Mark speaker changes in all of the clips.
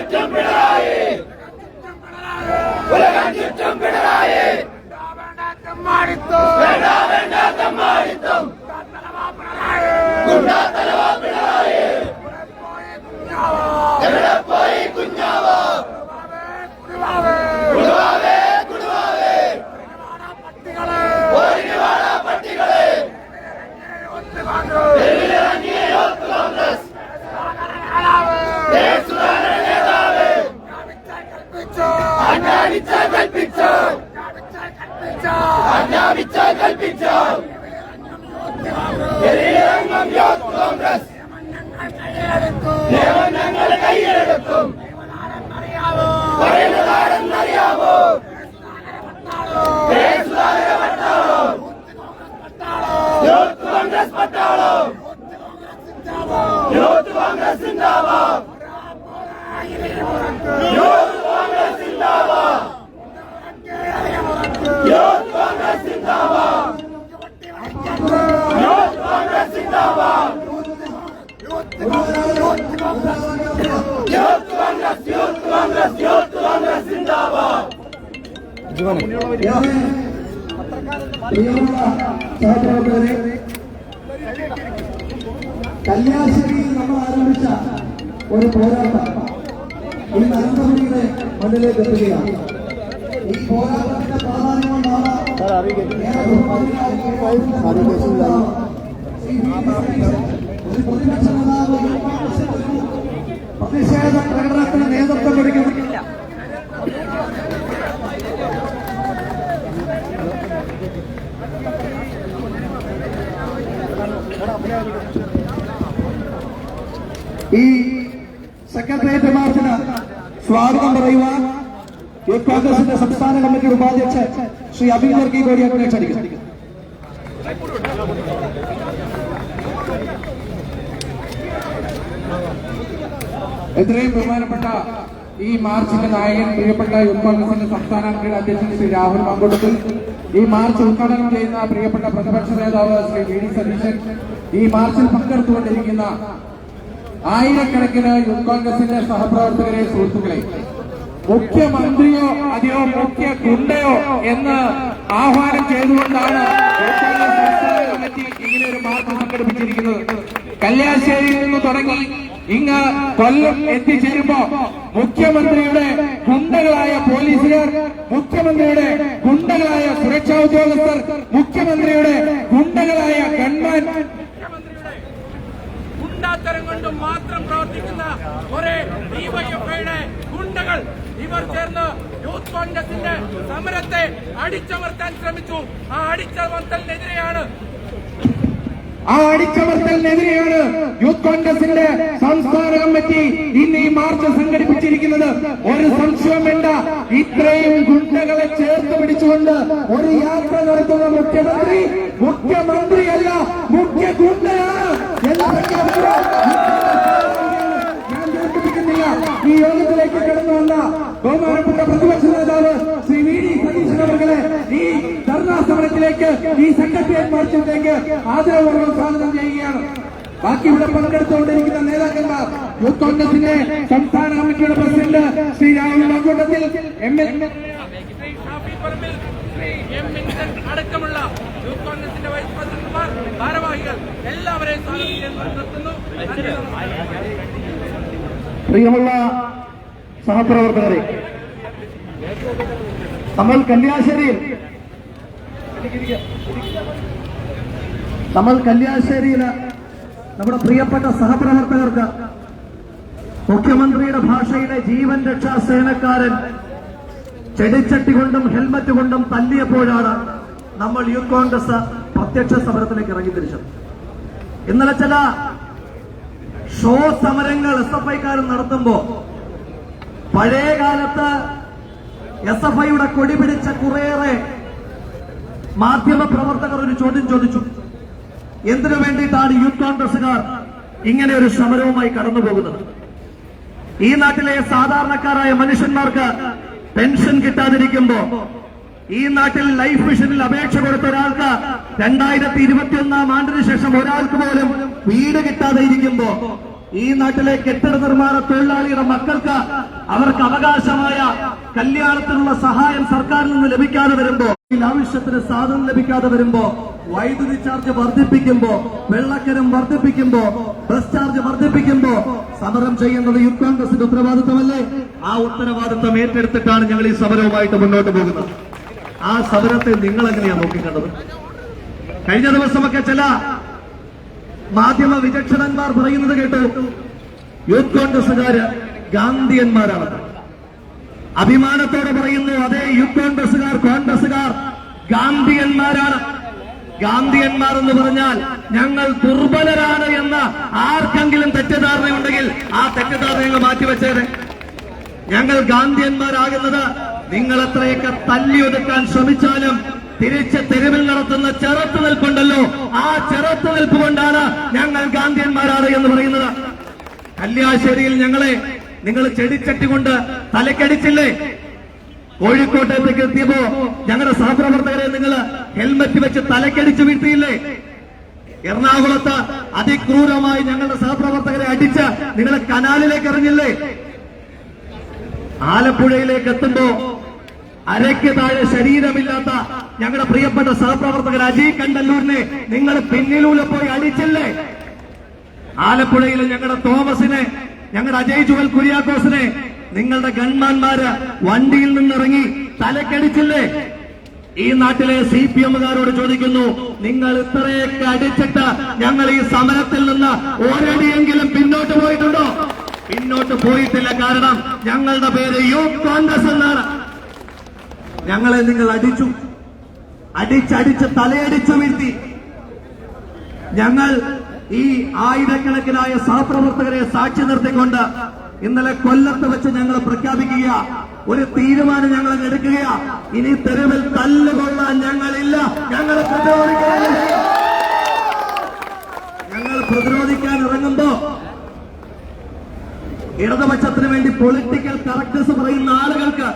Speaker 1: சிற்றம் பிணராயே உலகம் சிற்றம் பிணராயே தம்மாடித்தோம் வேண்டாம் வேண்டாம் தம்மாடித்தோம் குண்டா தலவா பிணராயே போய் குஞ்ஞாவா போய் குஞ்ஞாவா അടിച്ചാൽ കൽപ്പിച്ചാൽ എതിരിറങ്ങും യൂത്ത് കോൺഗ്രസ്. ഞങ്ങൾ കയ്യിലെടുക്കും. പട്ടാളം. യൂത്ത് കോൺഗ്രസ് പട്ടാളം. യൂത്ത് കോൺഗ്രസ് സിന്ദാബാദ്. യൂത്ത് കോൺഗ്രസ് സിന്ദാബാദ്.
Speaker 2: യൂത്ത് കല്യാശ്ശേരിയിൽ നമ്മൾ ആരംഭിച്ച ഒരു പോരാട്ടം ഈ അനന്തപുരിയുടെ മണ്ണിലേക്ക് എത്തുകയാണ് ഈ പോരാട്ടത്തിന്റെ ഒരു പ്രതിപക്ഷ നേതാവ് യൂത്ത് കോൺഗ്രസിൽ ഒരു പ്രതിഷേധ പ്രകടനത്തിന് നേതൃത്വം കൊടുക്കുന്നില്ല ഈ സെക്രട്ടേറിയറ്റ് മാർച്ചിന് സ്വാഗതം പറയുവാൻ കോൺഗ്രസിന്റെ സംസ്ഥാന കമ്മിറ്റിയുടെ ഉപാധ്യക്ഷൻ ശ്രീ അഭിനന്ദർ കി കോടിയാട്ടിനെ ക്ഷണിക്കുന്നു
Speaker 3: എത്രയും ബഹുമാനപ്പെട്ട ഈ മാർച്ചിന്റെ നായകൻ പ്രിയപ്പെട്ട യൂത്ത് കോൺഗ്രസിന്റെ സംസ്ഥാന കമ്മിറ്റി അധ്യക്ഷൻ ശ്രീ രാഹുൽ മങ്കുളത്തിൽ ഈ മാർച്ച് ഉദ്ഘാടനം ചെയ്യുന്ന പ്രിയപ്പെട്ട പ്രതിപക്ഷ നേതാവ് ശ്രീ വി ഡി സതീശൻ ഈ മാർച്ചിൽ പങ്കെടുത്തുകൊണ്ടിരിക്കുന്ന ആയിരക്കണക്കിന് യൂത്ത് കോൺഗ്രസിന്റെ സഹപ്രവർത്തകരെ സുഹൃത്തുക്കളെ മുഖ്യമന്ത്രിയോ അതെയോ മുഖ്യ ഗുണ്ടയോ എന്ന് ആഹ്വാനം ചെയ്തുകൊണ്ടാണ് ഇങ്ങനെ ഒരു മാർച്ച് സംഘടിപ്പിച്ചിരിക്കുന്നത്. കല്യാശ്ശേരിയിൽ നിന്ന് തുടങ്ങി ഇങ്ങ് കൊല്ലം എത്തിച്ചേരുമ്പോ മുഖ്യമന്ത്രിയുടെ ഗുണ്ടകളായ പോലീസുകാർ മുഖ്യമന്ത്രിയുടെ ഗുണ്ടകളായ സുരക്ഷാ ഉദ്യോഗസ്ഥർ മുഖ്യമന്ത്രിയുടെ ഗുണ്ടകളായ ഗൺമാൻ
Speaker 4: ഗുണ്ടാത്തരം കൊണ്ട് മാത്രം പ്രവർത്തിക്കുന്ന കുറെ ഡിവൈഎഫ്ഐയുടെ ഗുണ്ടകൾ. ഇവർ ചേർന്ന് യൂത്ത് കോൺഗ്രസിന്റെ സമരത്തെ അടിച്ചമർത്താൻ ശ്രമിച്ചു. ആ അടിച്ചമർത്തലിനെതിരെയാണ്
Speaker 3: ആ അടിച്ചമർത്തലിനെതിരെയാണ് യൂത്ത് കോൺഗ്രസിന്റെ സംസ്ഥാന കമ്മിറ്റി ഇന്ന് ഈ മാർച്ച് സംഘടിപ്പിച്ചിരിക്കുന്നത്. ഒരു സംശയം വേണ്ട. ഇത്രയും ഗുണ്ടകളെ ചേർത്ത് പിടിച്ചുകൊണ്ട് ഒരു യാത്ര നടത്തുന്ന മുഖ്യമന്ത്രി മുഖ്യമന്ത്രിയല്ല മുഖ്യ ഗുണ്ടയാണ്. ഞാൻ ഈ യോഗത്തിലേക്ക് കടന്നു വന്ന ബഹുമാനപ്പെട്ട പ്രതിപക്ഷ നേതാവ് ശ്രീ വി ഡി സതീശൻ അവർകളെ ഈ ധർണാ സമരത്തിലേക്ക് ഈ സെക്രട്ടേറിയറ്റ് മാർച്ചിലേക്ക് ആദരപൂർവം സ്വാഗതം ചെയ്യുകയാണ് ബാക്കി ഇവിടെ പങ്കെടുത്തുകൊണ്ടിരിക്കുന്ന നേതാക്കന്മാർ യൂത്ത് കോൺഗ്രസിന്റെ സംസ്ഥാന കമ്മിറ്റിയുടെ president Shri Rahul Mankoottathil M L
Speaker 4: അടക്കമുള്ള യൂത്ത് പ്രസിഡന്റുമാർ എല്ലാവരെയും
Speaker 2: പ്രിയമുള്ള സഹപ്രവർത്തകരെ നമ്മൾ കല്യാശ്ശേരിയിൽ നമ്മൾ കല്യാശ്ശേരിയിൽ നമ്മുടെ പ്രിയപ്പെട്ട സഹപ്രവർത്തകർക്ക് മുഖ്യമന്ത്രിയുടെ ഭാഷയിലെ ജീവൻ രക്ഷാ സേനക്കാരൻ ചെടിച്ചട്ടി കൊണ്ടും ഹെൽമറ്റ് കൊണ്ടും തല്ലിയപ്പോഴാണ് നമ്മൾ യൂത്ത് കോൺഗ്രസ് പ്രത്യക്ഷ സമരത്തിലേക്ക് ഇറങ്ങി തിരിച്ചത് ഇന്നലെ ചില ഷോ സമരങ്ങൾ എസ് എഫ് ഐക്കാരൻ നടത്തുമ്പോ പഴയ കാലത്ത് എസ് എഫ് ഐയുടെ കൊടി പിടിച്ച കുറേയേറെ മാധ്യമ പ്രവർത്തകർ ഒരു ചോദ്യം ചോദിച്ചു. എന്തിനു വേണ്ടിയിട്ടാണ് യൂത്ത് കോൺഗ്രസുകാർ ഇങ്ങനെ ഒരു സമരവുമായി കടന്നു പോകുന്നത്? ഈ നാട്ടിലെ സാധാരണക്കാരായ മനുഷ്യന്മാർക്ക് പെൻഷൻ കിട്ടാതിരിക്കുമ്പോ ഈ നാട്ടിൽ ലൈഫ് മിഷനിൽ അപേക്ഷ കൊടുത്ത ഒരാൾക്ക് രണ്ടായിരത്തി ഇരുപത്തി ഒന്നാം ആണ്ടിന് ശേഷം ഒരാൾക്ക് പോലും വീട് കിട്ടാതെ ഇരിക്കുമ്പോ ഈ നാട്ടിലെ കെട്ടിട നിർമ്മാണ തൊഴിലാളിയുടെ മക്കൾക്ക് അവർക്ക് അവകാശമായ കല്യാണത്തിനുള്ള സഹായം സർക്കാരിൽ നിന്ന് ലഭിക്കാതെ വരുമ്പോ ആവശ്യത്തിന് സാധനം ലഭിക്കാതെ വരുമ്പോ വൈദ്യുതി ചാർജ് വർദ്ധിപ്പിക്കുമ്പോ വെള്ളക്കരം വർദ്ധിപ്പിക്കുമ്പോ ബസ് ചാർജ് വർദ്ധിപ്പിക്കുമ്പോ സമരം ചെയ്യേണ്ടത് യൂത്ത് കോൺഗ്രസിന്റെ ഉത്തരവാദിത്തമല്ലേ? ആ ഉത്തരവാദിത്തം ഏറ്റെടുത്തിട്ടാണ് ഞങ്ങൾ ഈ സമരവുമായിട്ട് മുന്നോട്ട് പോകുന്നത്. ആ സമരത്തെ നിങ്ങൾ എങ്ങനെയാ നോക്കിക്കണ്ടത്? കഴിഞ്ഞ ദിവസമൊക്കെ ചില മാധ്യമ വിചക്ഷണന്മാർ പറയുന്നത് കേട്ടു. യൂത്ത് കോൺഗ്രസുകാര് ഗാന്ധിയന്മാരാണ്. അഭിമാനത്തോടെ പറയുന്നു അതേ യൂത്ത് കോൺഗ്രസുകാർ കോൺഗ്രസുകാർ ഗാന്ധിയന്മാരാണ്. ഗാന്ധിയന്മാർ എന്ന് പറഞ്ഞാൽ ഞങ്ങൾ ദുർബലരാണ് എന്ന ആർക്കെങ്കിലും തെറ്റിദ്ധാരണയുണ്ടെങ്കിൽ ആ തെറ്റിദ്ധാരണ ഞങ്ങൾ മാറ്റിവെച്ചേരെ ഞങ്ങൾ ഗാന്ധിയന്മാരാകുന്നത് നിങ്ങൾ എത്രയൊക്കെ തല്ലിയൊതുക്കാൻ ശ്രമിച്ചാലും തിരിച്ച് തെരുവിൽ നടത്തുന്ന ചെറുത്തുനിൽപ്പുണ്ടല്ലോ ആ ചെറുത്തുനിൽപ്പ് കൊണ്ടാണ് ഞങ്ങൾ ഗാന്ധിയന്മാരാണ് എന്ന് പറയുന്നത്. കല്യാശ്ശേരിയിൽ ഞങ്ങളെ നിങ്ങൾ ചെടിച്ചട്ടി കൊണ്ട് തലക്കടിച്ചില്ലേ? കോഴിക്കോട്ടേക്ക് എത്തിയപ്പോ ഞങ്ങളുടെ സഹപ്രവർത്തകരെ നിങ്ങൾ ഹെൽമറ്റ് വെച്ച് തലക്കടിച്ച് വീഴ്ത്തിയില്ലേ? എറണാകുളത്ത് അതിക്രൂരമായി ഞങ്ങളുടെ സഹപ്രവർത്തകരെ അടിച്ച് നിങ്ങളെ കനാലിലേക്ക് എറിഞ്ഞില്ലേ? ആലപ്പുഴയിലേക്ക് എത്തുമ്പോ അരയ്ക്ക് താഴെ ശരീരമില്ലാത്ത ഞങ്ങളുടെ പ്രിയപ്പെട്ട സഹപ്രവർത്തകർ അജി കണ്ടല്ലൂരിനെ നിങ്ങൾ പിന്നിലൂടെ പോയി അടിച്ചില്ലേ? ആലപ്പുഴയിൽ ഞങ്ങളുടെ തോമസിനെ ഞങ്ങളുടെ അജയ് ജുവൽ കുര്യാക്കോസിനെ നിങ്ങളുടെ ഗൺമാന്മാര് വണ്ടിയിൽ നിന്നിറങ്ങി തലക്കടിച്ചില്ലേ? ഈ നാട്ടിലെ സി പി എമ്മുകാരോട് ചോദിക്കുന്നു നിങ്ങൾ ഇത്രയൊക്കെ അടിച്ചിട്ട് ഞങ്ങൾ ഈ സമരത്തിൽ നിന്ന് ഒരടിയെങ്കിലും പിന്നോട്ട് പോയിട്ടുണ്ടോ? പിന്നോട്ട് പോയിട്ടില്ല. കാരണം ഞങ്ങളുടെ പേര് യൂത്ത് കോൺഗ്രസ് എന്നാണ്. ഞങ്ങളെ നിങ്ങൾ അടിച്ചു. അടിച്ചടിച്ച് തലയടിച്ചു വീഴ്ത്തി. ഞങ്ങൾ ഈ ആയിരക്കണക്കിനായ സഹപ്രവർത്തകരെ സാക്ഷി നിർത്തിക്കൊണ്ട് ഇന്നലെ കൊല്ലത്ത് വെച്ച് ഞങ്ങൾ പ്രഖ്യാപിക്കുക ഒരു തീരുമാനം ഞങ്ങൾ എടുക്കുക ഇനി തെരുവിൽ തല്ലുകൊള്ളാൻ ഞങ്ങളില്ല. ഞങ്ങൾ പ്രതിരോധിക്കാൻ ഞങ്ങൾ പ്രതിരോധിക്കാൻ ഇറങ്ങുമ്പോ ഇടതുപക്ഷത്തിന് വേണ്ടി പൊളിറ്റിക്കൽ കറക്റ്റ്നസ് പറയുന്ന ആളുകൾക്ക്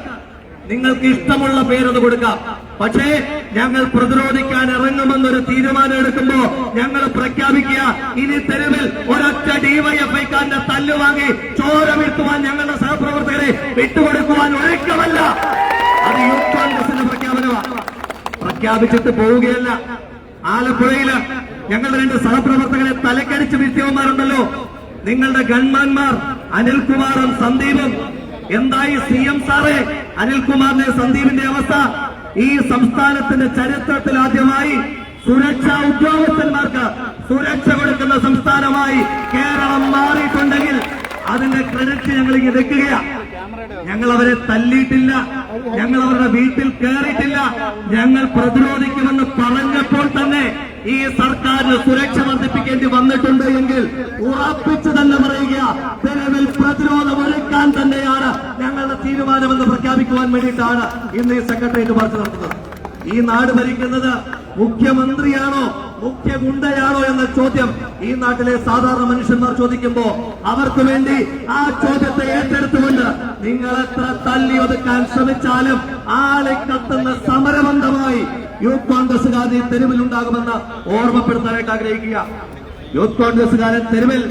Speaker 2: നിങ്ങൾക്ക് ഇഷ്ടമുള്ള പേരത് കൊടുക്കാം. പക്ഷേ ഞങ്ങൾ പ്രതിരോധിക്കാൻ ഇറങ്ങുമെന്നൊരു തീരുമാനം എടുക്കുമ്പോ ഞങ്ങൾ പ്രഖ്യാപിക്കുക ഇനി തെരുവിൽ ഒരൊറ്റ ഡിവൈഎഫ്ഐക്കാരന്റെ തല്ല് വാങ്ങി ചോര ഞങ്ങളുടെ സഹപ്രവർത്തകരെ വിട്ടുകൊടുക്കുവാൻ ഒരുക്കമല്ല. അത് യൂത്ത് കോൺഗ്രസിന്റെ പ്രഖ്യാപനമാണ് പ്രഖ്യാപിച്ചിട്ട് പോവുകയല്ല. ആലപ്പുഴയിൽ ഞങ്ങളുടെ രണ്ട് സഹപ്രവർത്തകരെ തലക്കടിച്ച് വീഴ്ത്തിയവന്മാരുണ്ടല്ലോ. നിങ്ങളുടെ ഗൺമാന്മാർ അനിൽകുമാറും സന്ദീപും എന്തായി സി എം സാറേ? അനിൽകുമാറിന്റെ സന്ദീപിന്റെ അവസ്ഥ. ഈ സംസ്ഥാനത്തിന്റെ ചരിത്രത്തിൽ ആദ്യമായി സുരക്ഷാ ഉദ്യോഗസ്ഥന്മാർക്ക് സുരക്ഷ കൊടുക്കുന്ന സംസ്ഥാനമായി കേരളം മാറിയിട്ടുണ്ടെങ്കിൽ അതിന്റെ ക്രെഡിറ്റ് ഞങ്ങൾ ഇങ്ങനെ വെക്കുകയാണ് ഞങ്ങൾ അവരെ തല്ലിയിട്ടില്ല. ഞങ്ങൾ അവരുടെ വീട്ടിൽ കയറിയിട്ടില്ല ഞങ്ങൾ പ്രതിരോധിക്കുമെന്ന് പറഞ്ഞപ്പോൾ തന്നെ ഈ സർക്കാരിന് സുരക്ഷ വർദ്ധിപ്പിക്കേണ്ടി വന്നിട്ടുണ്ട് എങ്കിൽ ഉറപ്പിച്ചു തന്നെ പറയുക നിലവിൽ പ്രതിരോധം ഒരുക്കാൻ ഞങ്ങളുടെ പ്രഖ്യാപിക്കുവാൻ വേണ്ടിയിട്ടാണ് ഇന്ന് ഈ സെക്രട്ടേറിയറ്റ് മാർച്ച് നടത്തുന്നത്. ഈ നാട് ഭരിക്കുന്നത് മുഖ്യമന്ത്രിയാണോ മുഖ്യ ഗുണ്ടയാണോ എന്ന ചോദ്യം ഈ നാട്ടിലെ സാധാരണ മനുഷ്യന്മാർ ചോദിക്കുമ്പോ അവർക്ക് വേണ്ടി ആ ചോദ്യത്തെ ഏറ്റെടുത്തുകൊണ്ട് നിങ്ങൾ എത്ര തല്ലി ഒതുക്കാൻ ശ്രമിച്ചാലും ആളെ കത്തുന്ന സമരബന്ധമായി യൂത്ത് കോൺഗ്രസുകാർ ഈ തെരുവിലുണ്ടാകുമെന്ന് ഓർമ്മപ്പെടുത്താനായിട്ട് ആഗ്രഹിക്കുക. യൂത്ത് കോൺഗ്രസുകാരൻ തെരുവിൽ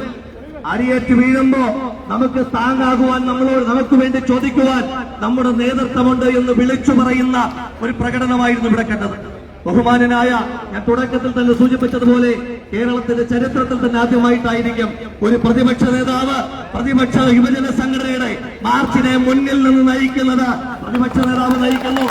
Speaker 2: അരിയേറ്റ് വീഴുമ്പോ നമുക്ക് താങ്ങാകുവാൻ നമ്മളോട് നമുക്ക് വേണ്ടി ചോദിക്കുവാൻ നമ്മുടെ നേതൃത്വമുണ്ട് എന്ന് വിളിച്ചു പറയുന്ന ഒരു പ്രകടനമായിരുന്നു ഇവിടെ കണ്ടത്. ബഹുമാനനായ ഞാൻ തുടക്കത്തിൽ തന്നെ സൂചിപ്പിച്ചതുപോലെ കേരളത്തിന്റെ ചരിത്രത്തിൽ തന്നെ ആദ്യമായിട്ടായിരിക്കും ഒരു പ്രതിപക്ഷ നേതാവ് പ്രതിപക്ഷ യുവജന സംഘടനയുടെ മാർച്ചിനെ മുന്നിൽ നിന്ന് നയിക്കുന്നത്. പ്രതിപക്ഷ നേതാവ് നയിക്കുന്നു.